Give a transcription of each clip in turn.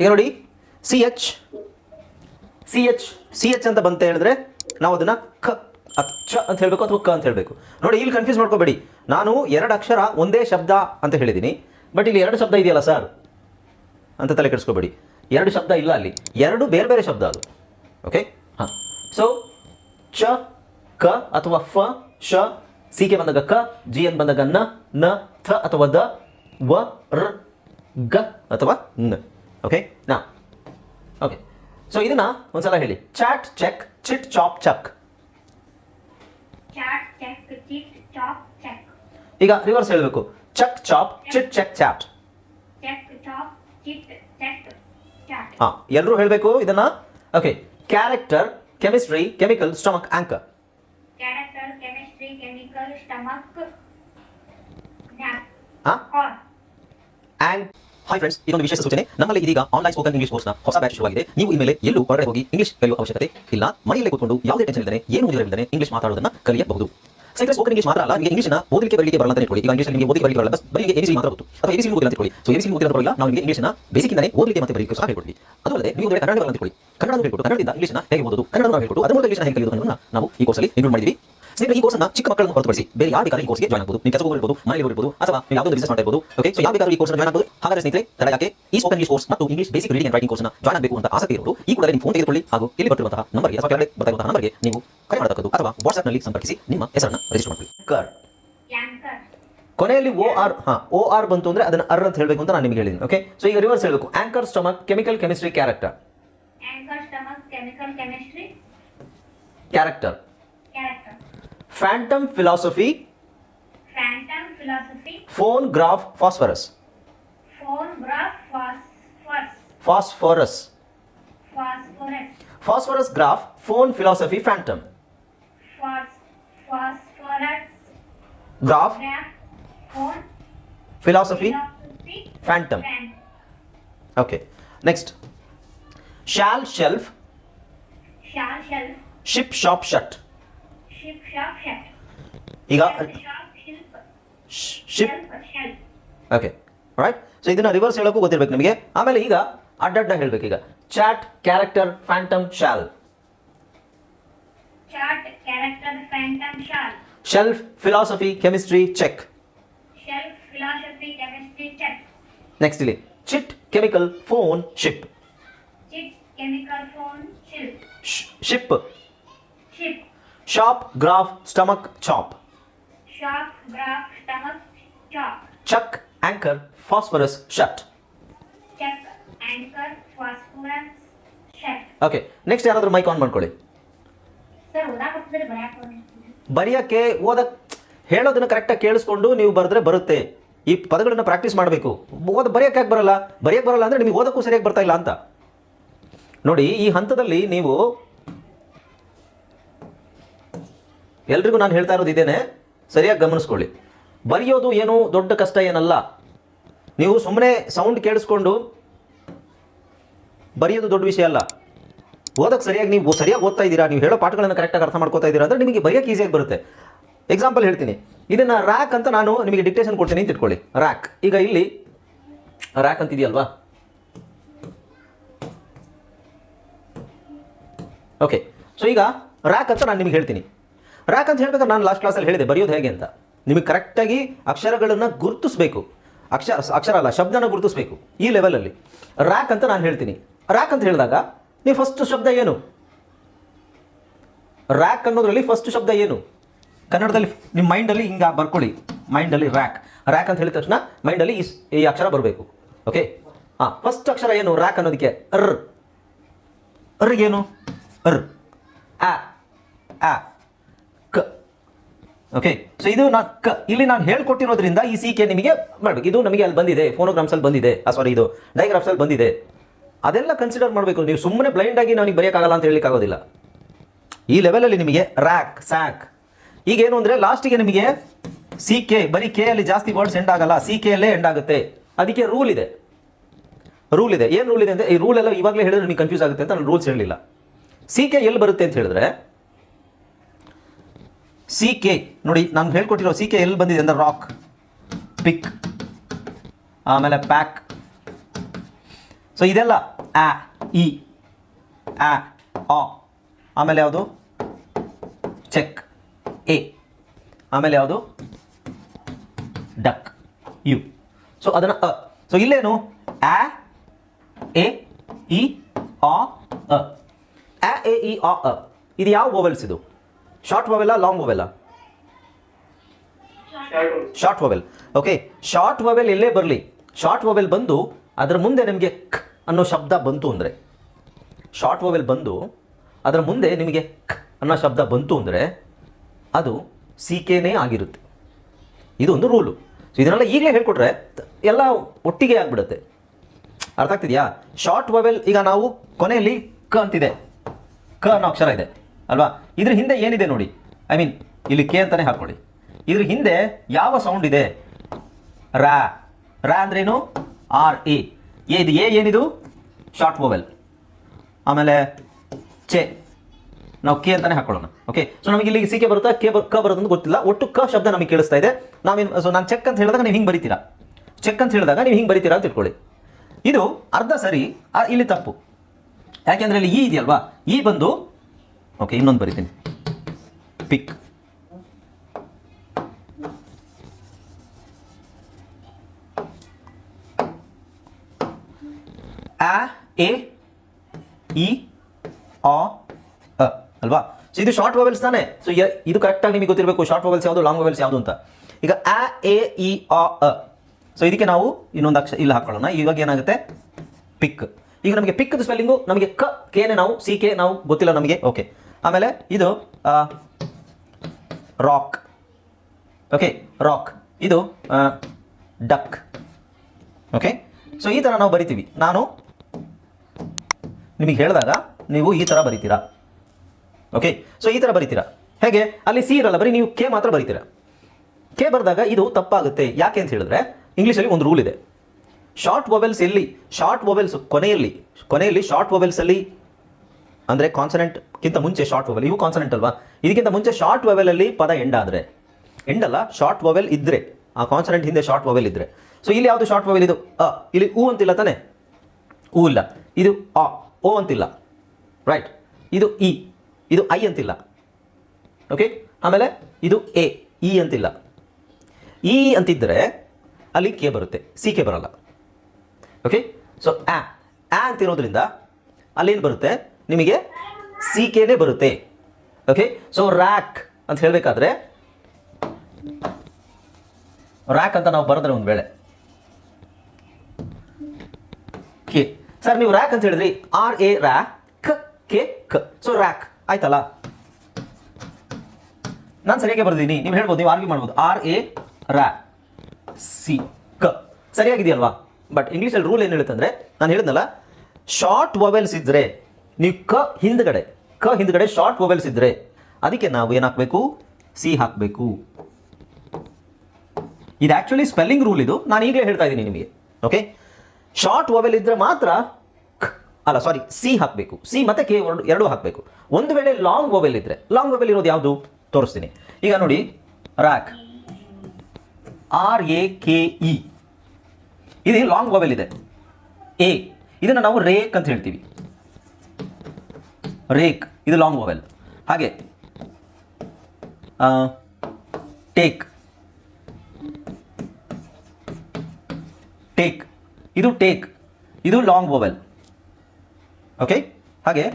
ಈಗ ನೋಡಿ C H C H C H ಅಂತ ಬಂತ ಹೇಳಿದ್ರೆ ನಾವು ಅದನ್ನ ಕ ಅಚ್ಚ ಅಂತ ಹೇಳಬೇಕು ಅಥವಾ ಕ ಅಂತ ಹೇಳಬೇಕು. ನೋಡಿ, ಇಲ್ಲಿ ಕನ್ಫ್ಯೂಸ್ ಮಾಡ್ಕೋಬೇಡಿ. ನಾನು ಎರಡು ಅಕ್ಷರ ಒಂದೇ ಶಬ್ದ ಅಂತ ಹೇಳಿದ್ದೀನಿ ಬಟ್ ಇಲ್ಲಿ ಎರಡು ಶಬ್ದ ಇದೆಯಲ್ಲ ಸರ್ ಅಂತ ತಲೆ ಕೆಡಿಸ್ಕೋಬೇಡಿ. ಎರಡು ಶಬ್ದ ಇಲ್ಲ ಅಲ್ಲಿ. ಎರಡು ಬೇರೆ ಬೇರೆ ಶಬ್ದ ಅದು. ಓಕೆ ಹಾಂ. ಸೊ ಚ, ಕ ಅಥವಾ ಫ ಶ ಸಿ ಕೆ ಬಂದಾಗ ಕ, ಜಿ ಎನ್ ಬಂದಾಗ ನ ನ, ಥ ಅಥವಾ ದ, ವ, ರ, ಗ ಅಥವಾ ನ. ಓಕೆ ನಾ ಓಕೆ ಸೊ ಇದನ್ನ ಒಂದ್ಸಲ ಹೇಳಿ chat check chit chop chuck. ಈಗ ರಿವರ್ಸ್ ಹೇಳಬೇಕು chuck chop chit check chat. ಹಾಂ ಎಲ್ಲರೂ ಹೇಳಬೇಕು ಇದನ್ನ okay character chemistry chemical stomach anchor ಹಾಂ or. ಹಾಯ್ ಫ್ರೆಂಡ್ಸ್ ಇದೊಂದು ವಿಶೇಷ ಸೂಚನೆ. ನಮ್ಮಲ್ಲಿ ಇದೀಗ ಆನ್ಲೈನ್ ಸ್ಪೋಕನ್ ಇಂಗ್ಲಿಷ್ ಕೋರ್ಸ್ನ ಹೊಸ ಬ್ಯಾಚ್ ಶುರುವಾಗಿದೆ. ನೀವು ಇನ್ಮೇಲೆ ಎಲ್ಲೂ ಹೊರಗಡೆ ಹೋಗಿ ಇಂಗ್ಲಿಷ್ ಕಲಿಯುವ ಅವಶ್ಯಕತೆ ಇಲ್ಲ. ಮನೆಯಲ್ಲೇ ಕೂತ್ಕೊಂಡು ಯಾವುದೇ ಟೆನ್ಷನ್ ಇಲ್ಲದೆ, ಏನು ಇಲ್ಲದೆ ಇಂಗ್ಲಿಷ್ ಮಾತಾಡೋದನ್ನ ಕಲಿಯಬಹುದು. ಸೈಕಲ್ ಸ್ಪೋಕನ್ ಇಂಗ್ಲಿಷ್ ಮಾತ್ರ ಅಲ್ಲ, ನಿಮಗೆ ಇಂಗ್ಲಿಷ್ನ ಓದಲಿಕ್ಕೆ ಬರಲಿಕ್ಕೆ ಬರಲ್ಲ ಅಂತ ಇಟ್ಕೊಳ್ಳಿ ಈಗ ಇಂಗ್ಲಿಷ್ ನಿಮಗೆ ಓದಿ ಬರಲಿಕ್ಕೆ ಬರಲ್ಲ ಬರೀ ಎಬಿಸಿ ಮಾತ್ರ ಗೊತ್ತು ಅಥವಾ ಎಬಿಸಿ ಓದಿಲ್ಲ ಅಂತ ಇಟ್ಕೊಳ್ಳಿ ಸೊ ಎಬಿಸಿ ಓದಿಲ್ಲ ಬರಲ್ಲ ನಾವು ನಿಮಗೆ ಇಂಗ್ಲಿಷ್ನ ಬೇಸಿಕ್ಕಿಂದಲೇ ಓದಲಿಕ್ಕೆ ಮತ್ತೆ ಬರಲಿಕ್ಕೆ ಸಹ ಹೇಳ್ಕೊಡ್ತೀವಿ. ಅದಲ್ಲದೆ, ನೀವು ಕನ್ನಡ ಬರಲ್ಲ ಅಂತ ಇಟ್ಕೊಳ್ಳಿ ಕನ್ನಡ ಹೇಳ್ಕೊಟ್ಟು, ಕನ್ನಡದಿಂದ ಇಂಗ್ಲಿಷ್ನ ಹೇಗೆ ಓದೋದು ಕನ್ನಡ ಹೇಳ್ಕೊಟ್ಟು, ಅದರ ಮೂಲಕ ಇಂಗ್ಲಿಷ್ನ ಹೇಗೆ ಕಲಿಯೋದು ನಾವು ಈ ಕೋರ್ಸಲ್ಲಿ ಇನ್ಕ್ಲೂಡ್ ಮಾಡಿದ್ವಿ. ಸ್ನೇಹಿತರೆ ಈ ಕೋರ್ಸ್ ಕೋರ್ಸ್ನ ಚಿಕ್ಕ ಮಕ್ಕಳನ್ನು ಹೊರತುಪಡಿಸಿ ಬೇರೆ ಯಾರು ಬೇಕಾದ್ರೆ ಈ ಕೋರ್ಸ್ಗೆ ಜಾಯ್ನ್ ಆಗಬಹುದು ನೀವು ಕೆಲಸ ಇರ್ಬೋದು ಮನೆಯಲ್ಲಿ ಇರ್ಬೋದು ಅಥವಾ ನೀವು ಯಾವುದೋ ಬಿಸಿನೆಸ್ ಮಾಡ್ತಾ ಇರ್ಬೋದು. ಓಕೆ ಸೊ ಯಾವ ಬೇಕಾದ್ರೂ ಈ ಕೋರ್ಸ್ ಜಾಯ್ನ್ ಆಗಬಹುದು ಹಾಗಾದ್ರೆ ಸ್ನೇಹಿತರೆ ತಡ ಯಾಕೆ? ಈ ಸ್ಪೋಕನ್ ಇಂಗ್ಲಿಷ್ ಕೋರ್ಸ್ ಮತ್ತು English basic reading and writing ಕೋರ್ಸ್ನ ಜಾಯ್ನ್ ಆಗಬೇಕು ಅಂತ ಆಸಕ್ತಿ ಇರೋರು ಈ ಕೂಡಲೇ ನಿಮ್ಮ ಫೋನ್ ತೆಗೆದುಕೊಳ್ಳಿ ಹಾಗೂ ಇಲ್ಲಿ ಬರ್ತಿರುವಂತಹ ನಂಬರ್ಗೆ ಅಥವಾ ಕೆಳಗಡೆ ಬರ್ತಾ ಇರುವಂತಹ ನಂಬರ್ಗೆ ನೀವು ಕರೆ ಮಾಡತಕ್ಕದ್ದು ಅಥವಾ ವಾಟ್ಸ್ಆಪ್ನಲ್ಲಿ ಸಂಪರ್ಕಿಸಿ ನಿಮ್ಮ ಹೆಸರನ್ನು ರಿಜಿಸ್ಟರ್ ಮಾಡ್ಕೊಳ್ಳಿ. ಕೊನೆಯಲ್ಲಿ ಓ ಆರ್ ಹಾ ಓ ಆರ್ ಬಂತು ಅಂದ್ರೆ ಅದನ್ನ ಅರ್ ಅಂತ ಹೇಳಬೇಕು ಅಂತ ನಾನು ನಿಮಗೆ ಹೇಳಿದ್ದೀನಿ. ಓಕೆ ಸೊ ಈಗ ರಿವರ್ಸ್ ಹೇಳಬೇಕು. Anchor stomach chemical chemistry character anchor stomach chemical chemistry character. phantom philosophy. Phantom philosophy. Phone graph phosphorus. Phone graph phosphorus. Phosphorus. Phosphorus. Phosphorus graph phone philosophy phantom. Phos phosphorus. Graph, graph phone philosophy, philosophy phantom. phantom. Okay. Next. Shall shelf shall shelf ship shop shut. ಈಗ Shelf, shop, shelf, ship shelf, shelf. Okay right so ಇದನ್ನ reverse ಹೇಳೋಕ್ಕೂ ಗೊತ್ತಿರ್ಬೇಕು ನಿಮಗೆ ಆಮೇಲೆ ಈಗ ಅಡ್ಡಡ್ಡ ಹೇಳ್ಬೇಕು ಈಗ chart character phantom shall Chart, character, phantom, shall. Shelf philosophy chemistry check Shelf, philosophy, chemistry, check. Next ಇಲ್ಲಿ chit chemical phone ship Chip, chemical, phone, ship. Ship Ship, shop graph stomach chop. Shop graph, stomach, chop. Chuck anchor phosphorus shut. Chuck anchor, phosphorus, shut. Okay next ಯಾರಾದರೂ mic on ಮಾಡ್ಕೊಳ್ಳಿ. Sir ಓದಾಕತ್ತಿದ್ರೆ ಬರೆಯಕ್ಕೆ ಬರೆಯೋಕ್ಕೆ ಓದಕ್ ಹೇಳೋದನ್ನ ಕರೆಕ್ಟಾಗಿ ಕೇಳಿಸ್ಕೊಂಡು ನೀವು ಬರೆದ್ರೆ ಬರುತ್ತೆ. ಈ ಪದಗಳನ್ನ ಪ್ರಾಕ್ಟೀಸ್ ಮಾಡಬೇಕು. ಓದ ಬರೆಯಕ್ಕೆ ಯಾಕೆ ಬರಲ್ಲ? ಬರೆಯಕ್ಕೆ ಬರಲ್ಲ ಅಂದರೆ ನಿಮಗೆ ಓದಕ್ಕೂ ಸರಿಯಾಗಿ ಬರ್ತಾ ಇಲ್ಲ ಅಂತ. ನೋಡಿ ಈ ಹಂತದಲ್ಲಿ ನೀವು ಎಲ್ರಿಗೂ ನಾನು ಹೇಳ್ತಾ ಇರೋದು ಇದೇನೆ, ಸರಿಯಾಗಿ ಗಮನಿಸ್ಕೊಳ್ಳಿ. ಬರೆಯೋದು ಏನು ದೊಡ್ಡ ಕಷ್ಟ ಏನಲ್ಲ. ನೀವು ಸುಮ್ಮನೆ ಸೌಂಡ್ ಕೇಳಿಸ್ಕೊಂಡು ಬರೆಯೋದು ದೊಡ್ಡ ವಿಷಯ ಅಲ್ಲ. ಓದಕ್ಕೆ ಸರಿಯಾಗಿ ನೀವು ಸರಿಯಾಗಿ ಓದ್ತಾ ಇದ್ದೀರಾ, ನೀವು ಹೇಳೋ ಪಾಠಗಳನ್ನು ಕರೆಕ್ಟಾಗಿ ಅರ್ಥ ಮಾಡ್ಕೋತಾ ಇದ್ದೀರಾ ಅಂದರೆ ನಿಮಗೆ ಬರೆಯೋಕ್ಕೆ ಈಸಿಯಾಗಿ ಬರುತ್ತೆ. ಎಕ್ಸಾಂಪಲ್ ಹೇಳ್ತೀನಿ. ಇದನ್ನು ರ್ಯಾಕ್ ಅಂತ ನಾನು ನಿಮಗೆ ಡಿಕ್ಟೇಷನ್ ಕೊಡ್ತೀನಿ ಅಂತ ಇಟ್ಕೊಳ್ಳಿ. ರ್ಯಾಕ್ ಈಗ ಇಲ್ಲಿ ರ್ಯಾಕ್ ಅಂತಿದೆಯಲ್ವಾ? ಓಕೆ ಸೊ ಈಗ ರ್ಯಾಕ್ ಅಂತ ನಾನು ನಿಮಗೆ ಹೇಳ್ತೀನಿ. ರ್ಯಾಕ್ ಅಂತ ಹೇಳ್ಬೇಕಾದ್ರೆ ನಾನು ಲಾಸ್ಟ್ ಕ್ಲಾಸಲ್ಲಿ ಹೇಳಿದೆ, ಬರೆಯೋದು ಹೇಗೆ ಅಂತ. ನಿಮಗೆ ಕರೆಕ್ಟಾಗಿ ಅಕ್ಷರಗಳನ್ನು ಗುರುತಿಸಬೇಕು. ಅಕ್ಷರ ಅಕ್ಷರ ಅಲ್ಲ, ಶಬ್ದನ ಗುರುತಿಸಬೇಕು ಈ ಲೆವೆಲಲ್ಲಿ ರ್ಯಾಕ್ ಅಂತ ನಾನು ಹೇಳ್ತೀನಿ. ರ್ಯಾಕ್ ಅಂತ ಹೇಳಿದಾಗ ನೀವು ಫಸ್ಟ್ ಶಬ್ದ ಏನು? ರ್ಯಾಕ್ ಅನ್ನೋದ್ರಲ್ಲಿ ಫಸ್ಟ್ ಶಬ್ದ ಏನು? ಕನ್ನಡದಲ್ಲಿ ನಿಮ್ಮ ಮೈಂಡಲ್ಲಿ ಹಿಂಗೆ ಬರ್ಕೊಳ್ಳಿ. ಮೈಂಡಲ್ಲಿ ರ್ಯಾಕ್ ರ್ಯಾಕ್ ಅಂತ ಹೇಳಿದ ತಕ್ಷಣ ಮೈಂಡಲ್ಲಿ ಈ ಈ ಅಕ್ಷರ ಬರಬೇಕು. ಓಕೆ ಹಾಂ ಫಸ್ಟ್ ಅಕ್ಷರ ಏನು? ರ್ಯಾಕ್ ಅನ್ನೋದಕ್ಕೆ ಅರ್ ಅರ್ಗೇನು ಅರ್ ಆ ಆ. ಓಕೆ ಸೊ ಇದು ನಾ ಇಲ್ಲಿ ನಾನು ಹೇಳ್ಕೊಟ್ಟಿರೋದ್ರಿಂದ ಈ ಸಿ ಕೆ ನಿಮಗೆ ಮಾಡಬೇಕು. ಇದು ನಮಗೆ ಅಲ್ಲಿ ಬಂದಿದೆ ಫೋನೋಗ್ರಾಮ್ಸಲ್ಲಿ ಬಂದಿದೆ. ಸಾರಿ ಇದು ಡೈಗ್ರಾಫ್ಸಲ್ಲಿ ಬಂದಿದೆ. ಅದೆಲ್ಲ ಕನ್ಸಿಡರ್ ಮಾಡಬೇಕು. ನೀವು ಸುಮ್ಮನೆ ಬ್ಲೈಂಡ್ ಆಗಿ ನನಗೆ ಬರೆಯೋಕ್ಕಾಗಲ್ಲ ಅಂತ ಹೇಳಲಿಕ್ಕಾಗೋದಿಲ್ಲ ಈ ಲೆವೆಲಲ್ಲಿ ನಿಮಗೆ ರ್ಯಾಕ್ ಸ್ಯಾಕ್ ಈಗೇನು ಅಂದರೆ ಲಾಸ್ಟಿಗೆ ನಿಮಗೆ ಸಿ ಕೆ ಬರೀ ಕೆ ಅಲ್ಲಿ ಜಾಸ್ತಿ ವರ್ಡ್ಸ್ ಎಂಡ್ ಆಗಲ್ಲ. ಸಿ ಕೆ ಅಲ್ಲೇ ಎಂಡ್ ಆಗುತ್ತೆ. ಅದಕ್ಕೆ ರೂಲ್ ಇದೆ. ರೂಲ್ ಇದೆ. ಏನು ರೂಲ್ ಇದೆ ಅಂದರೆ ಈ ರೂಲ್ ಎಲ್ಲ ಇವಾಗಲೇ ಹೇಳಿದ್ರೆ ನಿಮಗೆ ಕನ್ಫ್ಯೂಸ್ ಆಗುತ್ತೆ ಅಂತ ನಾನು ರೂಲ್ಸ್ ಹೇಳಲಿಲ್ಲ. ಸಿ ಕೆ ಎಲ್ಲಿ ಬರುತ್ತೆ ಅಂತ ಹೇಳಿದ್ರೆ ಸಿ ಕೆ ನೋಡಿ, ನಾನು ಹೇಳ್ಕೊಟ್ಟಿರೋ ಸಿ ಕೆ ಎಲ್ಲಿ ಬಂದಿದೆ ಅಂದರೆ ರಾಕ್ ಪಿಕ್ ಆಮೇಲೆ ಪ್ಯಾಕ್ ಸೊ ಇದೆಲ್ಲ ಆ ಇ ಆ ಆ. ಆಮೇಲೆ ಯಾವುದು? ಚೆಕ್ ಎ ಆಮೇಲೆ ಯಾವುದು? ಡಕ್ ಯು ಸೊ ಅದನ್ನು, ಅ. ಸೊ ಇಲ್ಲೇನು? ಆ, ಎ, ಇ, ಆ, ಅ. ಎ, ಇ, ಆ, ಅ. ಇದು ಯಾವ ವೋವೆಲ್ಸ್ ಇದು? ಶಾರ್ಟ್ ವೊವೆಲ್ಲ long ವೊವೆಲ್ಲ short vowel okay short vowel ಎಲ್ಲೇ ಬರಲಿ? ಶಾರ್ಟ್ ವೊವೆಲ್ ಬಂದು ಅದರ ಮುಂದೆ ನಿಮಗೆ ಕ್ ಅನ್ನೋ ಶಬ್ದ ಬಂತು ಅಂದರೆ ಶಾರ್ಟ್ ವೊವೆಲ್ ಬಂದು ಅದರ ಮುಂದೆ ನಿಮಗೆ ಕ್ ಅನ್ನೋ ಶಬ್ದ ಬಂತು ಅಂದರೆ ಅದು ಸಿ ಕೆನೇ ಆಗಿರುತ್ತೆ. ಇದು ಒಂದು ರೂಲು ಸೊ ಇದನ್ನೆಲ್ಲ ಈಗಲೇ ಹೇಳ್ಕೊಟ್ರೆ ಎಲ್ಲ ಒಟ್ಟಿಗೆ ಆಗಿಬಿಡುತ್ತೆ. ಅರ್ಥ ಆಗ್ತಿದೆಯಾ? ಶಾರ್ಟ್ ವೊವೆಲ್ ಈಗ ನಾವು ಕೊನೆಯಲ್ಲಿ ಕ ಅಂತಿದೆ. ಕ ಅನ್ನೋ ಅಕ್ಷರ ಇದೆ. ಅಲ್ವಾ? ಇದ್ರ ಹಿಂದೆ ಏನಿದೆ ನೋಡಿ? ಐ ಮೀನ್ ಇಲ್ಲಿ ಕೆ ಅಂತಾನೆ ಹಾಕೊಳ್ಳಿ. ಇದ್ರ ಹಿಂದೆ ಯಾವ ಸೌಂಡ್ ಇದೆ? ರಾ. ರಾ ಅಂದ್ರೇನು? ಆರ್ ಎ ಇದು ಎ ಏನಿದು? ಶಾರ್ಟ್ ಮೊಬೈಲ್ ಆಮೇಲೆ ಚೆ. ನಾವು ಕೆ ಅಂತಾನೆ ಹಾಕೊಳ್ಳೋಣ. ಓಕೆ ಸೊ ನಮಗೆ ಇಲ್ಲಿ ಸಿ ಕೆ ಬರುತ್ತಾ? ಕೆ ಕ ಬರೋದು ಅಂತ ಗೊತ್ತಿಲ್ಲ. ಒಟ್ಟು ಕ ಶಬ್ದ ನಮಗೆ ಕೇಳಿಸ್ತಾ ಇದೆ. ನಾವೇನು ಸೊ ನಾನು ಚೆಕ್ ಅಂತ ಹೇಳಿದಾಗ ನೀವು ಹಿಂಗೆ ಬರೀತೀರಾ? ಚೆಕ್ ಅಂತ ಹೇಳಿದಾಗ ನೀವು ಹಿಂಗೆ ಬರೀತೀರಾ ಅಂತ ಇಟ್ಕೊಳ್ಳಿ. ಇದು ಅರ್ಧ ಸರಿ ಇಲ್ಲಿ ತಪ್ಪು. ಯಾಕೆಂದ್ರೆ ಇಲ್ಲಿ ಈ ಇದೆಯಲ್ವಾ? ಈ ಬಂದು ಓಕೆ ಇನ್ನೊಂದು ಬರಿತೀನಿ. ಪಿಕ್ ಆ ಎ ಇ ಆ ಅಲ್ವಾ? ಸೊ ಇದು ಶಾರ್ಟ್ ವೋವೆಲ್ಸ್ ತಾನೆ. ಸೊ ಇದು ಕರೆಕ್ಟಾಗಿ ನಿಮಗೆ ಗೊತ್ತಿರಬೇಕು ಶಾರ್ಟ್ ವೋವೆಲ್ಸ್ ಯಾವುದು ಲಾಂಗ್ ವೋವೆಲ್ಸ್ ಯಾವುದು ಅಂತ. ಈಗ ಆ ಎ ಇ ಆ ಅ ಸೊ ಇದಕ್ಕೆ ನಾವು ಇನ್ನೊಂದು ಅಕ್ಷರ ಇಲ್ಲಿ ಹಾಕೊಳ್ಳೋಣ. ಇವಾಗ ಏನಾಗುತ್ತೆ? ಪಿಕ್ ಈಗ ನಮಗೆ ಪಿಕ್ ಸ್ಪೆಲ್ಲಿಂಗು ನಮಗೆ ಕ ಕೆನೆ ನಾವು, ಸಿ ಕೆ ನಾವು ಗೊತ್ತಿಲ್ಲ ನಮಗೆ. ಓಕೆ ಆಮೇಲೆ ಇದು ರಾಕ್ ಓಕೆ ರಾಕ್ ಇದು ಡಕ್ ಓಕೆ ಸೊ ಈ ಥರ ನಾವು ಬರಿತೀವಿ. ನಾನು ನಿಮಗೆ ಹೇಳಿದಾಗ ನೀವು ಈ ಥರ ಬರಿತೀರಾ? ಓಕೆ ಸೊ ಈ ಥರ ಬರಿತೀರಾ? ಹೇಗೆ? ಅಲ್ಲಿ ಸಿ ಇರಲ್ಲ, ಬರೀ ನೀವು ಕೆ ಮಾತ್ರ ಬರಿತೀರಾ? ಕೆ ಬರೆದಾಗ ಇದು ತಪ್ಪಾಗುತ್ತೆ. ಯಾಕೆ ಅಂತ ಹೇಳಿದ್ರೆ ಇಂಗ್ಲೀಷಲ್ಲಿ ಒಂದು ರೂಲ್ ಇದೆ. ಶಾರ್ಟ್ ಮೊಬೈಲ್ಸ್ ಎಲ್ಲಿ? ಶಾರ್ಟ್ ಮೊಬೈಲ್ಸ್ ಕೊನೆಯಲ್ಲಿ. ಕೊನೆಯಲ್ಲಿ ಶಾರ್ಟ್ ವೊವೆಲ್ಸಲ್ಲಿ ಅಂದರೆ ಕಾನ್ಸನೆಂಟ್ಗಿಂತ ಮುಂಚೆ ಶಾರ್ಟ್ ವೆವೆಲ್ ಇವು ಕಾನ್ಸನೆಂಟ್ ಅಲ್ವಾ? ಇದಕ್ಕಿಂತ ಮುಂಚೆ ಶಾರ್ಟ್ ವೊವೆಲಲ್ಲಿ ಪದ ಎಂಡ್ ಆದರೆ ಎಂಡ್ ಅಲ್ಲ ಶಾರ್ಟ್ ವೆವೆಲ್ ಇದ್ದರೆ ಆ ಕಾನ್ಸನೆಂಟ್ ಹಿಂದೆ ಶಾರ್ಟ್ ವೆವೆಲ್ ಇದ್ದರೆ ಸೊ ಇಲ್ಲಿ ಯಾವುದು ಶಾರ್ಟ್ ವೆವೆಲ್ ಇದು? ಅ, ಇಲ್ಲಿ ಊ ಅಂತಿಲ್ಲ ತಾನೆ? ಊ ಇಲ್ಲ. ಇದು ಆ ಓ ಅಂತಿಲ್ಲ. ರೈಟ್ ಇದು ಇ. ಇದು ಐ ಅಂತಿಲ್ಲ. ಓಕೆ ಆಮೇಲೆ ಇದು ಎ, ಇ ಅಂತಿಲ್ಲ. ಇ ಅಂತಿದ್ದರೆ ಅಲ್ಲಿ ಕೆ ಬರುತ್ತೆ. ಸಿ ಕೆ ಬರಲ್ಲ. ಓಕೆ ಸೊ ಆ ಅಂತಿರೋದ್ರಿಂದ ಅಲ್ಲೇನು ಬರುತ್ತೆ? ನಿಮಗೆ ಸಿ ಕೆನೇ ಬರುತ್ತೆ. ಓಕೆ ಸೊ ರ್ಯಾಕ್ ಅಂತ ಹೇಳಬೇಕಾದ್ರೆ ರ್ಯಾಕ್ ಅಂತ ನಾವು ಬರೆದ್ರೆ ಒಂದು ವೇಳೆ. ಕೆ ಸರ್ ನೀವು ರ್ಯಾಕ್ ಅಂತ ಹೇಳಿದ್ರಿ. ಆರ್ ಎ ರ್ಯಾಕ್ ಕೆ ಕ ಸೊ ರ್ಯಾಕ್ ಆಯ್ತಲ್ಲ? ನಾನು ಸರಿಯಾಗಿ ಬರ್ದೀನಿ ನೀವು ಹೇಳ್ಬೋದು, ನೀವು ಆರ್ಗ್ಯೂ ಮಾಡ್ಬೋದು. ಆರ್ ಎ ರ್ಯಾ ಸಿ ಕ ಸರಿಯಾಗಿದೆಯಲ್ವಾ? ಬಟ್ ಇಂಗ್ಲೀಷಲ್ಲಿ ರೂಲ್ ಏನು ಹೇಳುತ್ತೆ ಅಂದರೆ, ನಾನು ಹೇಳಿದ್ನಲ್ಲ ಶಾರ್ಟ್ ವವೆಲ್ಸ್ ಇದ್ದರೆ ನೀವು ಕ ಹಿಂದ್ಗಡೆ ಕ ಹಿಂದ್ಗಡೆ ಶಾರ್ಟ್ ವೋವೆಲ್ಸ್ ಇದ್ದರೆ ಅದಕ್ಕೆ ನಾವು ಏನು ಸಿ ಹಾಕಬೇಕು. ಇದು ಆಕ್ಚುಲಿ ಸ್ಪೆಲ್ಲಿಂಗ್ ರೂಲ್ ಇದು. ನಾನು ಈಗಲೇ ಹೇಳ್ತಾ ಇದ್ದೀನಿ ನಿಮಗೆ. ಓಕೆ ಶಾರ್ಟ್ ವೋವೆಲ್ ಇದ್ದರೆ ಮಾತ್ರ ಅಲ್ಲ ಸಾರಿ ಸಿ ಹಾಕಬೇಕು. ಸಿ ಮತ್ತೆ ಕೆ ಎರಡು, ಎರಡೂ ಹಾಕಬೇಕು. ಒಂದು ವೇಳೆ ಲಾಂಗ್ ವೋವೆಲ್ ಇದ್ದರೆ ಲಾಂಗ್ ವೋವೆಲ್ ಇರೋದು ಯಾವುದು? ತೋರಿಸ್ತೀನಿ. ಈಗ ನೋಡಿ rack R A K E ಇದು ಲಾಂಗ್ ವೋವೆಲ್ ಇದೆ. ಎ ಇದನ್ನು ನಾವು ರೇಕ್ ಅಂತ ಹೇಳ್ತೀವಿ. ರೇಕ್ ಇದು ಲಾಂಗ್ ವೊವೆಲ್ ಹಾಗೆ ಟೇಕ್ ಟೇಕ್ ಇದು ಟೇಕ್ ಇದು ಲಾಂಗ್ ವೊವೆಲ್ ಓಕೆ ಹಾಗೆ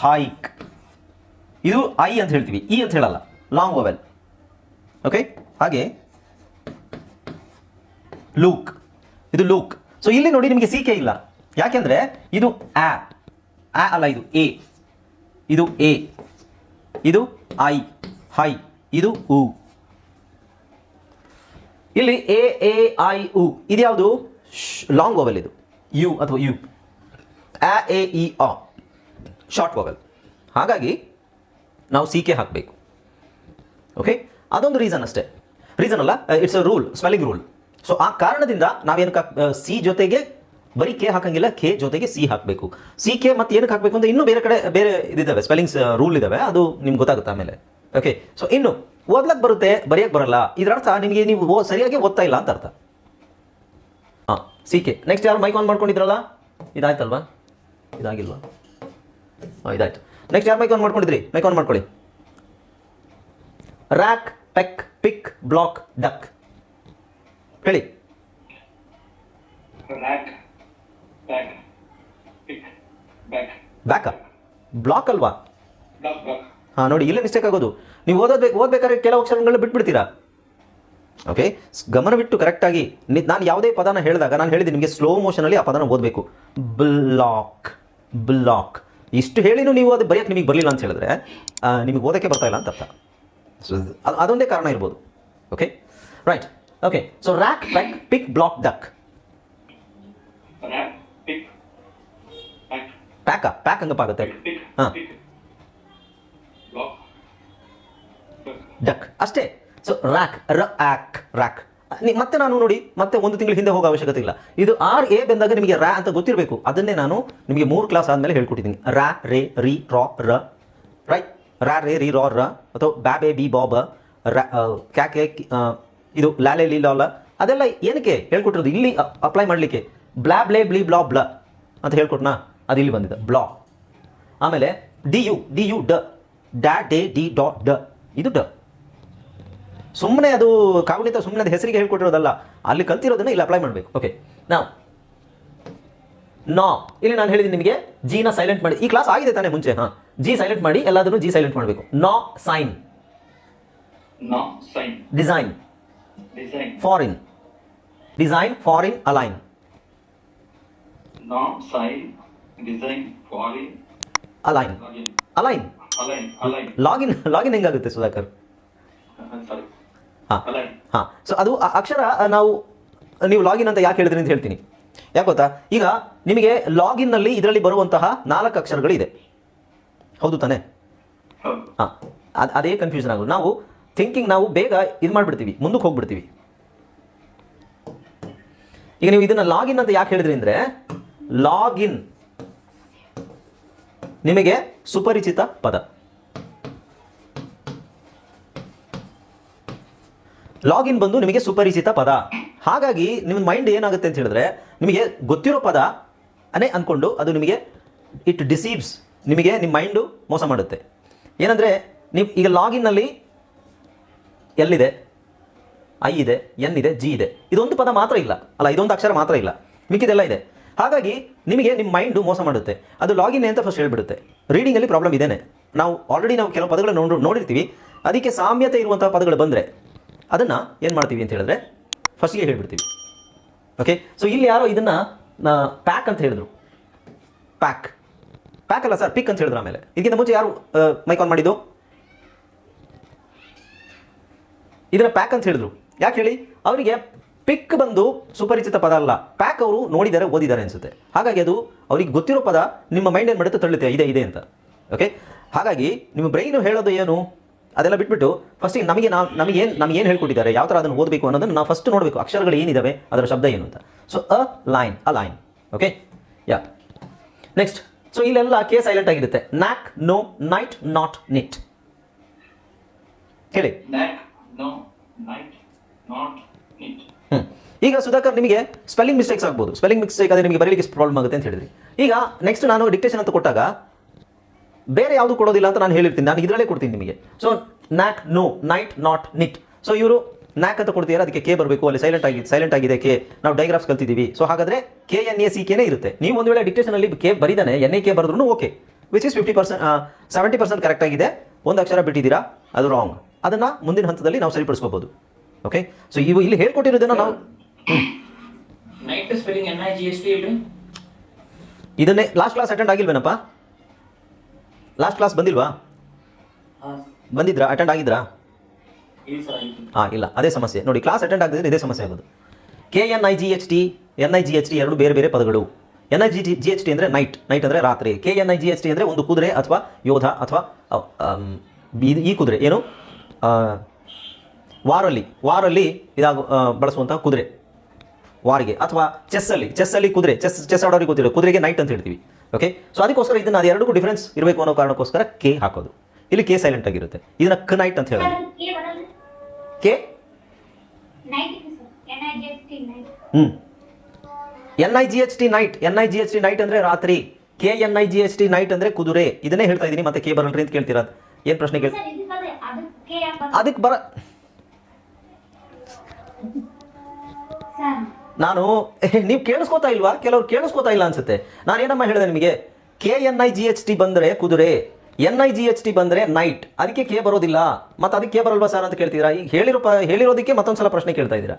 ಹೈಕ್ ಇದು ಐ ಅಂತ ಹೇಳ್ತೀವಿ ಇ ಅಂತ ಹೇಳಲ್ಲ ಲಾಂಗ್ ವೊವೆಲ್ ಓಕೆ ಹಾಗೆ ಲೂಕ್ ಇದು ಲೂಕ್. ಸೊ ಇಲ್ಲಿ ನೋಡಿ ನಿಮಗೆ ಸಿ ಕೆ ಇಲ್ಲ. ಯಾಕೆಂದ್ರೆ ಇದು ಆ. ಆ ಅಲ್ಲ, ಇದು ಎ ಇದು ಎ ಇದು ಐ ಹೈ ಇದು ಉ ಇಲ್ಲಿ ಎ ಎ ಐ ಉ ಇದು ಯಾವುದು ಲಾಂಗ್ ವೋವೆಲ್ ಇದು. ಯು ಅಥವಾ ಯು ಆ ಎ ಇ ಆ ಶಾರ್ಟ್ ವೋವೆಲ್ ಹಾಗಾಗಿ ನಾವು ಸಿ ಕೆ ಹಾಕಬೇಕು. ಓಕೆ ಅದೊಂದು ರೀಸನ್ ಅಷ್ಟೇ. ರೀಸನ್ ಅಲ್ಲ it's a rule spelling rule so ಆ ಕಾರಣದಿಂದ ನಾವೇನು ಸಿ ಜೊತೆಗೆ ಬರೀ ಕೆ ಹಾಕಂಗಿಲ್ಲ ಕೆ ಜೊತೆಗೆ ಸಿ ಹಾಕಬೇಕು. ಸಿ ಕೆ ಮತ್ತೆ ಏನಕ್ಕೆ ಹಾಕಬೇಕು ಅಂತ ಇನ್ನೂ ಬೇರೆ ಕಡೆ, ಬೇರೆ ಇದಿದ್ದಾವೆ ಸ್ಪೆಲ್ಲಿಂಗ್ಸ್ ರೂಲ್ ಇದ್ದಾವೆ. ಅದು ನಿಮ್ಗೆ ಗೊತ್ತಾಗುತ್ತೆ ಆಮೇಲೆ. ಓಕೆ ಸೊ ಇನ್ನು ಓದ್ಲಕ್ಕೆ ಬರುತ್ತೆ ಬರೆಯಕ್ಕೆ ಬರಲ್ಲ. ಇದರ ಅರ್ಥ ನಿಮಗೆ ನೀವು ಸರಿಯಾಗಿ ಓದ್ತಾ ಇಲ್ಲ ಅಂತ ಅರ್ಥ. ಹಾಂ ಸಿ ಕೆ ನೆಕ್ಸ್ಟ್ ಯಾರು ಮೈಕ್ ಆನ್ ಮಾಡ್ಕೊಂಡಿದ್ರಲ್ಲ? ಇದಾಯ್ತಲ್ವಾ? ಇದಾಗಿಲ್ವಾ? ಹಾಂ, ಇದಾಯ್ತು. ನೆಕ್ಸ್ಟ್ ಯಾರು ಮೈಕ್ ಆನ್ ಮಾಡ್ಕೊಂಡಿದ್ರಿ? ಮೈಕ್ ಆನ್ ಮಾಡ್ಕೊಳ್ಳಿ. Rack peck pick block duck ಹೇಳಿ. ಬ್ಯಾಕ್ ಬ್ಲಾಕ್ ಅಲ್ವಾ? ಹಾ ನೋಡಿ ಇಲ್ಲೇ ಮಿಸ್ಟೇಕ್ ಆಗೋದು. ನೀವು ಓದೋದ್ಬೇಕು ಓದ್ಬೇಕಾದ್ರೆ ಕೆಲವು ಅಕ್ಷರಗಳನ್ನ ಬಿಟ್ಬಿಡ್ತೀರಾ? ಓಕೆ ಗಮನವಿಟ್ಟು ಕರೆಕ್ಟಾಗಿ ನಾನು ಯಾವುದೇ ಪದನ ಹೇಳಿದಾಗ ನಾನು ಹೇಳಿದೆ ನಿಮಗೆ ಸ್ಲೋ ಮೋಷನಲ್ಲಿ ಆ ಪದನ ಓದಬೇಕು. ಬ್ಲಾಕ್ ಬ್ಲಾಕ್ ಇಷ್ಟು ಹೇಳಿನು ನೀವು ಅದು ಬರೆಯೋಕ್ಕೆ ನಿಮಗೆ ಬರಲಿಲ್ಲ ಅಂತ ಹೇಳಿದ್ರೆ ನಿಮಗೆ ಓದೋಕ್ಕೆ ಬರ್ತಾ ಇಲ್ಲ ಅಂತ ಅರ್ಥ. ಸೊ ಅದೊಂದೇ ಕಾರಣ ಇರ್ಬೋದು. Okay right okay so rack pack pick block duck rack, pick, pack. ಪ್ಯಾಕ ಪ್ಯಾಕ್ ಹಂಗಪ್ಪ ಆಗುತ್ತೆ ಹಾಂ ಡಕ್ ಅಷ್ಟೇ. ಸೊ ರ್ಯಾಕ್ ರ ಆಕ್ ರ್ಯಾಕ್ ಮತ್ತೆ ನಾನು ನೋಡಿ ಮತ್ತೆ ಒಂದು ತಿಂಗಳು ಹಿಂದೆ ಹೋಗೋ ಅವಶ್ಯಕತೆ ಇಲ್ಲ. ಇದು ಆರ್ ಎ ಬಂದಾಗ ನಿಮಗೆ ರಾ ಅಂತ ಗೊತ್ತಿರಬೇಕು. ಅದನ್ನೇ ನಾನು ನಿಮಗೆ ಮೂರು ಕ್ಲಾಸ್ ಆದಮೇಲೆ ಹೇಳ್ಕೊಟ್ಟಿದ್ದೀನಿ. ರಾ ರೇ ರಿ ರಾ ರ. ರೈಟ್ ರಾ ರೇ ರಿ ರಾ ರ. ಅಥವಾ ಬ್ಯಾಬೆ ಬಿ ಬಾಬ. ರ ಕ್ಯಾಕೆ ಇದು ಲಾಲೆ ಲೀಲಾಲ ಅದೆಲ್ಲ ಏನಕ್ಕೆ ಹೇಳ್ಕೊಟ್ಟಿರೋದು? ಇಲ್ಲಿ ಅಪ್ಲೈ ಮಾಡಲಿಕ್ಕೆ. ಬ್ಲಾ ಬ್ಲೇ ಬ್ಲಿ ಬ್ಲಾ ಬ್ಲ ಅಂತ ಹೇಳ್ಕೊಟ್ನಾ? ಅದು ಇಲ್ಲಿ ಬಂದಿದೆ. ಬ್ಲಾ. ಆಮೇಲೆ ಡಿ ಯು ಡಿ ಯು ಡ. ಡ್ಯಾ ಡೇ ಡಿ ಡಾ ಡ. ಇದು ಡ. ಸುಮ್ಮನೆ ಅದು ಕಾಗುಣಿತ ಸುಮ್ಮನೆ ಅದು ಹೆಸರಿಗೆ ಹೇಳ್ಕೊಟ್ಟಿರೋದಲ್ಲ. ಅಲ್ಲಿ ಕಲ್ತಿರೋದನ್ನ ಇಲ್ಲಿ ಅಪ್ಲೈ ಮಾಡಬೇಕು. ಓಕೆ ನಾವು ನಾ. ಇಲ್ಲಿ ನಾನು ಹೇಳಿದ್ದೀನಿ ನಿಮಗೆ ಜಿನ ಸೈಲೆಂಟ್ ಮಾಡಿ. ಈ ಕ್ಲಾಸ್ ಆಗಿದೆ ತಾನೇ ಮುಂಚೆ ಹಾಂ. ಜಿ ಸೈಲೆಂಟ್ ಮಾಡಿ ಎಲ್ಲದನ್ನು ಜಿ ಸೈಲೆಂಟ್ ಮಾಡಬೇಕು. No sign no sign design foreign design foreign align no, sign, design, foreign, align align align, align, login login ಹೆಂಗಾಗುತ್ತೆ Sudhakar? ಹಾಂ. ಹಾಂ. ಸೊ ಅದು ಅಕ್ಷರ ನಾವು ನೀವು ಲಾಗಿನ್ ಅಂತ ಯಾಕೆ ಹೇಳಿದ್ರಿ ಅಂತ ಹೇಳ್ತೀನಿ. ಯಾಕೆ ಗೊತ್ತಾ? ಈಗ ನಿಮಗೆ ಲಾಗಿನ್ನಲ್ಲಿ ಇದರಲ್ಲಿ ಬರುವಂತಹ ನಾಲ್ಕು ಅಕ್ಷರಗಳಿದೆ. ಹೌದು ತಾನೇ? ಹಾಂ. ಅದೇ ಕನ್ಫ್ಯೂಷನ್ ಆಗೋದು. ನಾವು ಥಿಂಕಿಂಗ್ ನಾವು ಬೇಗ ಇದು ಮಾಡಿಬಿಡ್ತೀವಿ, ಮುಂದಕ್ಕೆ ಹೋಗ್ಬಿಡ್ತೀವಿ. ಈಗ ನೀವು ಇದನ್ನು ಲಾಗಿನ್ ಅಂತ ಯಾಕೆ ಹೇಳಿದ್ರಿ ಅಂದರೆ ಲಾಗಿನ್ ನಿಮಗೆ ಸುಪರಿಚಿತ ಪದ. ಲಾಗಿನ್ ಬಂದು ನಿಮಗೆ ಸುಪರಿಚಿತ ಪದ. ಹಾಗಾಗಿ ನಿಮ್ಮ ಮೈಂಡ್ ಏನಾಗುತ್ತೆ ಅಂತ ಹೇಳಿದ್ರೆ, ನಿಮಗೆ ಗೊತ್ತಿರೋ ಪದ ಅನೇ ಅಂದ್ಕೊಂಡು ಅದು ನಿಮಗೆ ಇಟ್ ಡಿಸೀವ್ಸ್ ನಿಮಗೆ ನಿಮ್ಮ ಮೈಂಡು ಮೋಸ ಮಾಡುತ್ತೆ. ಏನಂದರೆ, ನೀವು ಈಗ ಲಾಗಿನ್ನಲ್ಲಿ ಎಲ್ಲಿದೆ? ಐ ಇದೆ, ಎನ್ ಇದೆ, ಜಿ ಇದೆ. ಇದೊಂದು ಪದ ಮಾತ್ರ ಇಲ್ಲ. ಅಲ್ಲ, ಇದೊಂದು ಅಕ್ಷರ ಮಾತ್ರ ಇಲ್ಲ. ಮಿಕ್ಕಿದೆಲ್ಲ ಇದೆ. ಹಾಗಾಗಿ ನಿಮಗೆ ನಿಮ್ಮ ಮೈಂಡು ಮೋಸ ಮಾಡುತ್ತೆ. ಅದು ಲಾಗಿನ್ ಅಂತ ಫಸ್ಟ್ ಹೇಳಿಬಿಡುತ್ತೆ. ರೀಡಿಂಗಲ್ಲಿ ಪ್ರಾಬ್ಲಮ್ ಇದೇನೆ. ನಾವು ಆಲ್ರೆಡಿ ನಾವು ಕೆಲವು ಪದಗಳನ್ನು ನೋಡಿ, ನೋಡಿರ್ತೀವಿ. ಅದಕ್ಕೆ ಸಾಮ್ಯತೆ ಇರುವಂಥ ಪದಗಳು ಬಂದರೆ ಅದನ್ನು ಏನು ಮಾಡ್ತೀವಿ ಅಂತ ಹೇಳಿದ್ರೆ ಫಸ್ಟಿಗೆ ಹೇಳಿಬಿಡ್ತೀವಿ. ಓಕೆ ಸೊ ಇಲ್ಲಿ ಯಾರೋ ಇದನ್ನು ಪ್ಯಾಕ್ ಅಂತ ಹೇಳಿದ್ರು. ಪ್ಯಾಕ್ ಪ್ಯಾಕ್ ಅಲ್ಲ ಸರ್ ಪಿಕ್ ಅಂತ ಹೇಳಿದ್ರು ಆಮೇಲೆ. ಇದಕ್ಕಿಂತ ಮುಂಚೆ ಯಾರು ಮೈಕ್ ಆನ್ ಮಾಡಿದ್ದು? ಇದನ್ನ ಪ್ಯಾಕ್ ಅಂತ ಹೇಳಿದ್ರು. ಯಾಕೆ ಹೇಳಿ? ಅವರಿಗೆ ಪಿಕ್ ಬಂದು ಸುಪರಿಚಿತ ಪದ ಅಲ್ಲ. ಪ್ಯಾಕ್ ಅವರು ನೋಡಿದ್ದಾರೆ ಓದಿದ್ದಾರೆ ಅನ್ಸುತ್ತೆ. ಹಾಗಾಗಿ ಅದು ಅವ್ರಿಗೆ ಗೊತ್ತಿರೋ ಪದ ನಿಮ್ಮ ಮೈಂಡ್ ಏನು ಮಾಡುತ್ತೆ ತಳ್ಳುತ್ತೆ, ಇದೆ ಇದೆ ಅಂತ. ಓಕೆ ಹಾಗಾಗಿ ನಿಮ್ಮ ಬ್ರೈನು ಹೇಳೋದು ಏನು? ಅದೆಲ್ಲ ಬಿಟ್ಬಿಟ್ಟು ಫಸ್ಟಿಗೆ ನಮಗೆ ನಾವು ನಮಗೇನು ನಮ್ಗೆ ಏನು ಹೇಳ್ಕೊಟ್ಟಿದ್ದಾರೆ? ಯಾವ ಥರ ಅದನ್ನು ಓದಬೇಕು ಅನ್ನೋದನ್ನು ನಾವು ಫಸ್ಟ್ ನೋಡಬೇಕು. ಅಕ್ಷರಗಳು ಏನಿದ್ದಾವೆ ಅದರ ಶಬ್ದ ಏನು ಅಂತ. So uh line uh line okay yeah next so ಇಲ್ಲೆಲ್ಲ ಕೆ ಸೈಲೆಂಟ್ ಆಗಿರುತ್ತೆ. Knack know knight knot knit ಹೇಳಿ. ಈಗ ಸುಧಾಕರ್, ನಿಮಗೆ ಸ್ಪೆಲ್ಲಿಂಗ್ ಮಿಸ್ಟೇಕ್ಸ್ ಆಗ್ಬೋದು. ಸ್ಪೆಲ್ಲಿಂಗ್ ಮಿಸ್ಟೇಕ್ ಆದರೆ ನಿಮಗೆ ಬರೀಲಿಕ್ಕೆ ಪ್ರಾಬ್ಲಮ್ ಆಗುತ್ತೆ ಅಂತ ಹೇಳಿದ್ರಿ. ಈಗ ನೆಕ್ಸ್ಟ್ ನಾನು ಡಿಕ್ಟೇಷನ್ ಅಂತ ಕೊಟ್ಟಾಗ ಬೇರೆ ಯಾವುದು ಕೊಡೋದಿಲ್ಲ ಅಂತ ನಾನು ಹೇಳಿರ್ತೀನಿ. ನಾನು ಇದರಲ್ಲೇ ಕೊಡ್ತೀನಿ ನಿಮಗೆ. So knack know knight knot knit so ಇವರು ನ್ಯಾಕ್ ಅಂತ ಕೊಡ್ತೀರಾ? ಅದಕ್ಕೆ ಕೆ ಬರಬೇಕು. ಅಲ್ಲಿ ಸೈಲೆಂಟ್ ಆಗಿ ಸೈಲೆಂಟ್ ಆಗಿದೆ ಕೆ ನಾವು ಡೈಗ್ರಾಫ್ಸ್ ಕಲ್ತಿದ್ದೀವಿ. ಸೊ ಹಾಗಾದ್ರೆ ಕೆ ಎನ್ ಎ ಸಿ ಕೆನೇ ಇರುತ್ತೆ. ನೀವು ಒಂದು ವೇಳೆ ಡಿಕ್ಟೇಷನ್ ಅಲ್ಲಿ ಕೆ ಬರಿದಾನೆ ಎನ್ ಎ ಕೆ ಬರೆದ್ರು okay which is fifty percent seventy percent correct ಆಗಿದೆ. ಒಂದು ಅಕ್ಷರ ಬಿಟ್ಟಿದ್ದೀರಾ? ಅದು ರಾಂಗ್ ಅದನ್ನ ಮುಂದಿನ ಹಂತದಲ್ಲಿ ನಾವು ಸರಿಪಡಿಸ್ಕೋಬಹುದು ಓಕೆ ಸೊ ಇವು ಇಲ್ಲಿ ಹೇಳ್ಕೊಟ್ಟಿರೋದನ್ನ ನಾವು ಇದನ್ನೇ ಲಾಸ್ಟ್ ಕ್ಲಾಸ್ ಅಟೆಂಡ್ ಆಗಿಲ್ವೇನಪ್ಪ? ಲಾಸ್ಟ್ ಕ್ಲಾಸ್ ಬಂದಿಲ್ವಾ? ಬಂದಿದ್ರಾ? ಅಟೆಂಡ್ ಆಗಿದ್ರಾ? ಹಾಂ ಇಲ್ಲ. ಅದೇ ಸಮಸ್ಯೆ. ನೋಡಿ ಕ್ಲಾಸ್ ಅಟೆಂಡ್ ಆಗಿದ್ರೆ ಇದೇ ಸಮಸ್ಯೆ ಆಗೋದು. K N I G H T N I G H T ಎರಡು ಬೇರೆ ಬೇರೆ ಪದಗಳು. N I G T G H T ಅಂದರೆ ನೈಟ್ ನೈಟ್ ಅಂದರೆ ರಾತ್ರಿ. K N I G H T ಅಂದರೆ ಒಂದು ಕುದುರೆ ಅಥವಾ ಯೋಧ ಅಥವಾ ಈ ಕುದುರೆ. ಏನು? ವಾರಲ್ಲಿ ವಾರಲ್ಲಿ ಇದಾಗ ಬಳಸುವಂಥ ಕುದುರೆ. ವಾರಿಗೆ ಅಥವಾ ಚೆಸ್ ಚೆಸ್ಸಲ್ಲಿ ಚೆಸ್ಸಲ್ಲಿ ಕುದುರೆ ಚೆಸ್ ಚೆಸ್ ಆಡೋರಿಗೆ ಗೊತ್ತಿರೋ ಕುದುರೆಗೆ ನೈಟ್ ಅಂತ ಹೇಳ್ತೀವಿ. ಓಕೆ ಸೊ ಅದಕ್ಕೋಸ್ಕರ ಇದನ್ನ ಅದೆರಡಕ್ಕೂ ಡಿಫ್ರೆನ್ಸ್ ಇರಬೇಕು ಅನ್ನೋ ಕಾರಣಕ್ಕೋಸ್ಕರ ಕೆ ಹಾಕೋದು. ಇಲ್ಲಿ ಕೆ ಸೈಲೆಂಟ್ ಆಗಿರುತ್ತೆ. ಇದನ್ನ ಕ ನೈಟ್ ಅಂತ ಹೇಳೋದು. ಕೆ ಹ್ಞೂ N I G H T night N I G H T night ಅಂದರೆ ರಾತ್ರಿ. K N I G H T night ಅಂದರೆ ಕುದುರೆ. ಇದನ್ನೇ ಹೇಳ್ತಾ ಇದ್ದೀನಿ. ಮತ್ತೆ ಕೆ ಬರಲ್ರಿ ಅಂತ ಕೇಳ್ತೀರಾ ಏನು ಪ್ರಶ್ನೆ ಕೇಳಿ ಅದಕ್ಕೆ ಬರ ನಾನು ನೀವು ಕೇಳಿಸ್ಕೋತಾ ಇಲ್ವಾ? ಕೆಲವ್ರು ಕೇಳಿಸ್ಕೊತಾ ಇಲ್ಲ ಅನ್ಸುತ್ತೆ. ನಾನು ಏನಮ್ಮ ಹೇಳಿದೆ ನಿಮಗೆ? K N I G H T ಬಂದರೆ ಕುದುರೆ. N I G H T ಬಂದರೆ ನೈಟ್ ಅದಕ್ಕೆ ಕೆ ಬರೋದಿಲ್ಲ. ಮತ್ತು ಅದಕ್ಕೆ ಕೆ ಬರಲ್ವಾ ಸರ್ ಅಂತ ಕೇಳ್ತೀರಾ? ಈಗ ಹೇಳಿರೋ ಪ ಹೇಳಿರೋದಕ್ಕೆ ಮತ್ತೊಂದು ಸಲ ಪ್ರಶ್ನೆ ಕೇಳ್ತಾ ಇದ್ದೀರಾ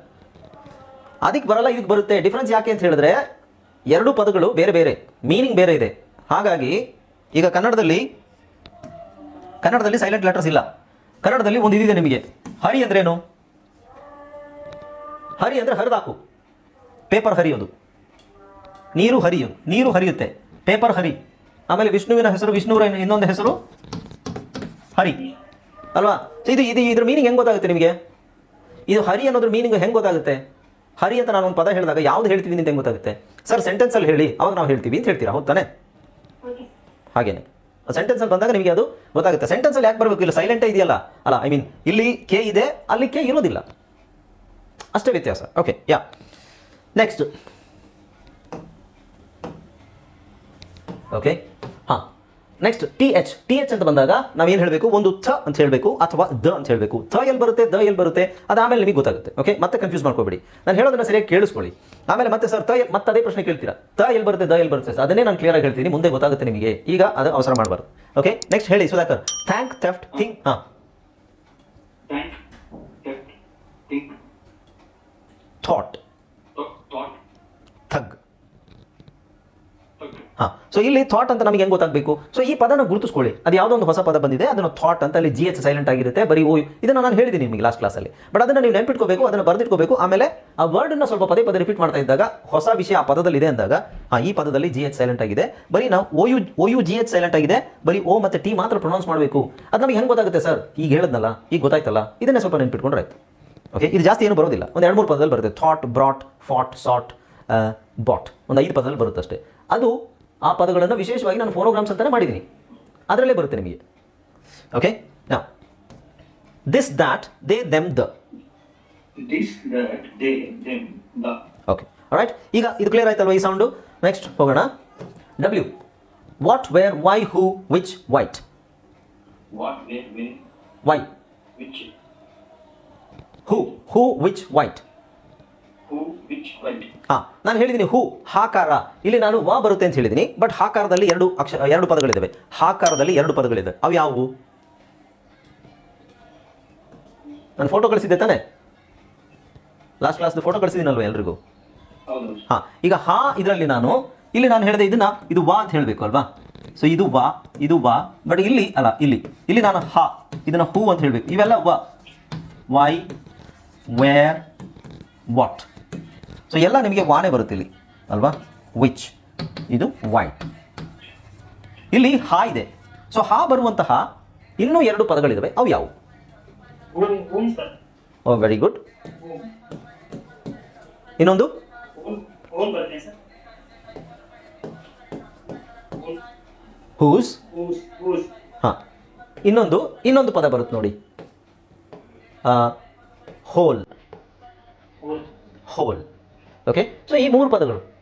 ಅದಕ್ಕೆ ಬರಲ್ಲ ಇದಕ್ಕೆ ಬರುತ್ತೆ. ಡಿಫ್ರೆನ್ಸ್ ಯಾಕೆ ಅಂತ ಹೇಳಿದ್ರೆ ಎರಡು ಪದಗಳು ಬೇರೆ ಬೇರೆ. ಮೀನಿಂಗ್ ಬೇರೆ ಇದೆ. ಹಾಗಾಗಿ ಈಗ ಕನ್ನಡದಲ್ಲಿ ಕನ್ನಡದಲ್ಲಿ ಸೈಲೆಂಟ್ ಲೆಟರ್ಸ್ ಇಲ್ಲ. ಕನ್ನಡದಲ್ಲಿ ಒಂದು ಇದಿದೆ ನಿಮಗೆ. ಹರಿ ಅಂದ್ರೇನು? ಹರಿ ಅಂದರೆ ಹರಿದಾಕು. ಪೇಪರ್ ಹರಿಯೋದು. ನೀರು ಹರಿಯೋದು. ನೀರು ಹರಿಯುತ್ತೆ. ಪೇಪರ್ ಹರಿ. ಆಮೇಲೆ ವಿಷ್ಣುವಿನ ಹೆಸರು ವಿಷ್ಣುವಿನ ಇನ್ನೊಂದು ಹೆಸರು? ಹರಿ. ಅಲ್ವಾ? ಇದು ಇದು ಇದ್ರ ಮೀನಿಂಗ್ ಹೆಂಗೆ ಗೊತ್ತಾಗುತ್ತೆ ನಿಮಗೆ? ಇದು ಹರಿ ಅನ್ನೋದ್ರ ಮೀನಿಂಗ್ ಹೆಂಗೆ ಗೊತ್ತಾಗುತ್ತೆ? ಹರಿ ಅಂತ ನಾನು ಒಂದು ಪದ ಹೇಳಿದಾಗ ಯಾವ್ದು ಹೇಳ್ತಿದ್ದೀನಿ ಅಂತ ಹೆಂಗೆ ಗೊತ್ತಾಗುತ್ತೆ? ಸರ್ ಸೆಂಟೆನ್ಸಲ್ಲಿ ಹೇಳಿ. ಅವಾಗ ನಾವು ಹೇಳ್ತೀವಿ ಅಂತ ಹೇಳ್ತೀರಾ? ಹೌದ್ ತಾನೆ? Okay. ಅಲ್ಲಿ ಬಂದಾಗ ನಿಮಗೆ ಅದು ಗೊತ್ತಾಗುತ್ತೆ. ಸೆಂಟೆನ್ಸ್ ಅಲ್ಲಿ ಯಾಕೆ ಬರಬೇಕು? ಇಲ್ಲ ಸೈಲೆಂಟೇ ಇದೆಯಲ್ಲ? ಅಲ್ಲ ಐ ಮೀನ್ ಇಲ್ಲಿ ಕೆ ಇದೆ, ಅಲ್ಲಿ ಕೆ ಇರೋದಿಲ್ಲ. ಅಷ್ಟೇ ವ್ಯತ್ಯಾಸ. Okay yeah next okay next T H T H ಅಂತ ಬಂದಾಗ ನಾವು ಏನು ಹೇಳಬೇಕು? ಒಂದು ಥ ಅಂತ ಹೇಳಬೇಕು ಅಥವಾ ದ ಅಂತ ಹೇಳಬೇಕು. ಥ ಎಲ್ಲಿ ಬರುತ್ತೆ? ದ ಎಲ್ಲಿ ಬರುತ್ತೆ? ಅದು ಆಮೇಲೆ ನಿಮಗೆ ಗೊತ್ತಾಗುತ್ತೆ. ಓಕೆ ಮತ್ತೆ ಕನ್ಫ್ಯೂಸ್ ಮಾಡ್ಕೋಬೇಡಿ. ನಾನು ಹೇಳೋದನ್ನ ಸರಿಯಾಗಿ ಕೇಳಿಸ್ಕೊಳ್ಳಿ. ಆಮೇಲೆ ಮತ್ತೆ ಸರ್ ತ ಮತ್ತೆ ಅದೇ ಪ್ರಶ್ನೆ ಕೇಳ್ತೀರಾ? ತ ಎಲ್ಲಿ ಬರುತ್ತೆ? ದ ಎಲ್ಲಿ ಬರುತ್ತೆ? ಸರ್ ಅದನ್ನೇ ನಾನು ಕ್ಲಿಯರ್ ಆಗಿ ಹೇಳ್ತೀನಿ. ಮುಂದೆ ಗೊತ್ತಾಗುತ್ತೆ ನಿಮಗೆ. ಈಗ ಅದು ಅವಸರ ಮಾಡಬಾರ್ದು. ಓಕೆ ನೆಕ್ಸ್ಟ್ ಹೇಳಿ ಸುಧಾಕರ್. ಥ್ಯಾಂಕ್ ಥೆಫ್ಟ್ ಥಿಂಗ್ ಹಾಂ. Thought thought, thought, thug thug. ಹಾಂ ಸೊ ಇಲ್ಲಿ ಥಾಟ್ ಅಂತ ನಮಗೆ ಹೆಂಗೆ ಗೊತ್ತಾಗಬೇಕು? ಸೊ ಈ ಪದನ ಗುರುತಿಸ್ಕೊಳ್ಳಿ. ಅದು ಯಾವುದೋ ಒಂದು ಹೊಸ ಪದ ಬಂದಿದೆ, ಅದನ್ನು ಥಾಟ್ ಅಂತ ಅಲ್ಲಿ ಜಿ ಎಚ್ ಸೈಲೆಂಟ್ ಆಗಿರುತ್ತೆ. ಬರೀ ಓ ಇದನ್ನು ನಾನು ಹೇಳಿದ್ದೀನಿ ನಿಮಗೆ ಲಾಸ್ಟ್ ಕ್ಲಾಸಲ್ಲಿ ಬಟ್ ಅದನ್ನು ನೀವು ನೆನ್ಪಿಟ್ಕೋಬೇಕು, ಅದನ್ನು ಬರೆದಿಟ್ಕೋಬೇಕು. ಆಮೇಲೆ ಆ ವರ್ಡನ್ನು ಸ್ವಲ್ಪ ಪದೇ ಪದೇ ರಿಪೀಟ್ ಮಾಡ್ತಾ ಇದ್ದಾಗ, ಹೊಸ ವಿಷಯ ಆ ಪದದಲ್ಲಿ ಇದೆ ಅಂದಾಗ ಹಾಂ ಈ ಪದದಲ್ಲಿ ಜಿ ಎಚ್ ಸೈಲೆಂಟ್ ಆಗಿದೆ. ಬರೀ ನಾವು O U O U G H silent ಆಗಿದೆ, ಬರೀ ಓ ಮತ್ತು ಟಿ ಮಾತ್ರ ಪ್ರೊನೌನ್ಸ್ ಮಾಡಬೇಕು. ಅದು ನಮಗೆ ಹೆಂಗೆ ಗೊತ್ತಾಗುತ್ತೆ ಸರ್ ಈಗ ಹೇಳಿದ್ನಲ್ಲ ಈಗ ಗೊತ್ತಾಯ್ತಲ್ಲ? ಇದನ್ನೇ ಸ್ವಲ್ಪ ನೆನ್ಪಿಟ್ಕೊಂಡ್ರೆ ಆಯ್ತು. ಓಕೆ ಇದು ಜಾಸ್ತಿ ಏನು ಬರೋದಿಲ್ಲ. ಒಂದು ಎರಡು ಮೂರು ಪದದಲ್ಲಿ ಬರುತ್ತೆ. Thought brought fought sought bought ಒಂದು ಐದು ಪದದಲ್ಲಿ ಬರುತ್ತೆ ಅಷ್ಟೇ ಅದು ಆ ಪದಗಳನ್ನು ವಿಶೇಷವಾಗಿ ನಾನು ಫೋನೋಗ್ರಾಮ್ಸ್ ಅಂತಲೇ ಮಾಡಿದ್ದೀನಿ. ಅದರಲ್ಲೇ ಬರುತ್ತೆ ನಿಮಗೆ. ಓಕೆ ನಾ this that they them the. Okay right ಈಗ ಇದು ಕ್ಲಿಯರ್ ಆಯ್ತಲ್ವ ಈ ಸೌಂಡು ನೆಕ್ಸ್ಟ್ ಹೋಗೋಣ. W what where why who which white why who who which white. ಹಾಂ ನಾನು ಹೇಳಿದ್ದೀನಿ ಹೂ ಹಾಕಾರ. ಇಲ್ಲಿ ನಾನು ವಾ ಬರುತ್ತೆ ಅಂತ ಹೇಳಿದ್ದೀನಿ ಬಟ್ ಹಾಕಾರದಲ್ಲಿ ಎರಡು ಅಕ್ಷರ ಎರಡು ಪದಗಳಿದ್ದಾವೆ. ಹಾಕಾರದಲ್ಲಿ ಎರಡು ಪದಗಳಿದೆ ಅವು ಯಾವುವು? ನಾನು ಫೋಟೋ ಕಳಿಸಿದ್ದೆ ತಾನೆ? ಲಾಸ್ಟ್ ಕ್ಲಾಸ್ದು ಫೋಟೋ ಕಳಿಸಿದ್ದೀನಲ್ವ ಎಲ್ರಿಗೂ? ಹಾಂ ಈಗ ಹಾ ಇದರಲ್ಲಿ ನಾನು ಇಲ್ಲಿ ನಾನು ಹೇಳಿದೆ ಇದನ್ನ ಇದು ವಾ ಅಂತ ಹೇಳಬೇಕು ಅಲ್ವಾ? ಸೊ ಇದು ವಾ ಇದು ವಾ ಬಟ್ ಇಲ್ಲಿ ಅಲ್ಲ ಇಲ್ಲಿ. ಇಲ್ಲಿ ನಾನು ಹಾ ಇದನ್ನ ಹೂ ಅಂತ ಹೇಳಬೇಕು. ಇವೆಲ್ಲ ವಾ. ವೈ ವೇರ್ ವಾಟ್ ಸೊ ಎಲ್ಲ ನಿಮಗೆ ವಾನೇ ಬರುತ್ತೆ ಇಲ್ಲಿ ಅಲ್ವಾ? ವಿಚ್ ಇದು ವೈಟ್ ಇಲ್ಲಿ ಹಾ ಇದೆ. ಸೊ ಹಾ ಬರುವಂತಹ ಇನ್ನೂ ಎರಡು ಪದಗಳಿದ್ದಾವೆ ಅವು ಯಾವು? ಓ ವೆರಿ ಗುಡ್ ಇನ್ನೊಂದು? ಹೂಸ್? ಹಾಂ. ಇನ್ನೊಂದು ಇನ್ನೊಂದು ಪದ ಬರುತ್ತೆ ನೋಡಿ. ಹೋಲ್. ಹೋಲ್ ಓಕೆ ಸೊ ಈ ಮೂರು ಪದಗಳು.